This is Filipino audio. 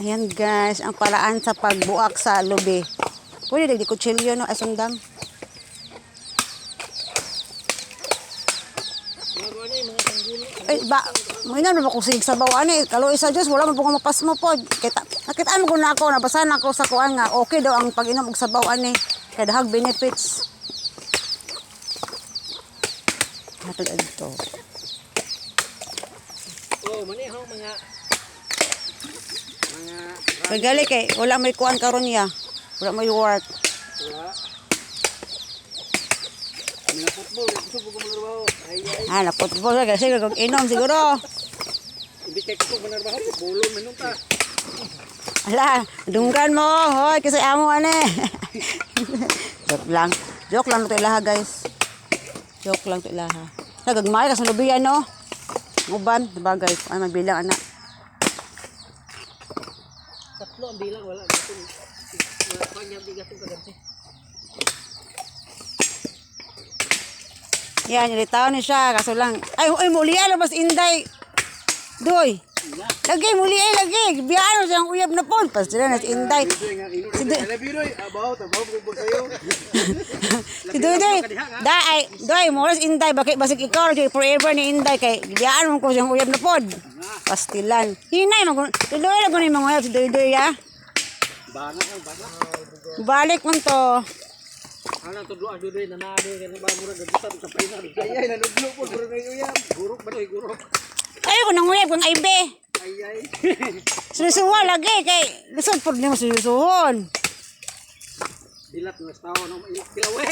Ayan guys, ang paraan sa pagbuak sa lubi. Pwede di kutsilyo no, asundang. Ay, ba, mga na ko sig sabaw ani, kalo isa Diyos, wala man po mapas mo po. Kita, nakita mo ko na ako, nabasa na ako sa kuan nga, okay daw ang pag-inom og sabaw ani. Kaya dahag benefits. Hatod adto. Oh, mani ho mga mga Kagali kay wala may kuan karon niya. Wala may work. wala. Football, gusto ko manarbaho. Ay ay, Ah, na football kasi kung inom siguro. ibi kay ko manarbaho, bulo manung ta. Ala, dunggan mo. Hoy, kasi amo ane. Joke lang. Joke lang to ilaha, guys. Joke lang to ilaha. Nagagmay kasi lubiyan no. Uban, diba guys? Ay, magbilang anak. Ang bilang wala dito. Wala pa niya bigat ko ganti. Yan, nilitaw ni siya. Kaso lang, ay, ay, muli ala, mas inday. Doy. Lagi, muli ay, lagi. Biyaan mo siyang uyab na po. Pas sila na si inday. tabaw ko kayo. Si Doy, Doy. Da, ay, Doy, moras inday. Bakit, basig ikaw, Doy, forever ni inday. Kay, biyaan mo ko siyang uyab na po. Pastilan. Hinay, mag Doy, Doy, lago ni mga uyab si Doy, Doy, ya. Bana ang bana. Balik man to. Ana to duwa duwa na nade kan ba mura gagita sa payna. Ay ay nanudlo po bro ngayon yan. Gurok ba doy gurok. Ayaw ko nang uyab kung aibe. Ay ay. Susuwa lagi. Kay, lusod po niya mo susuhon. Dilat ng tawo ng ilawe.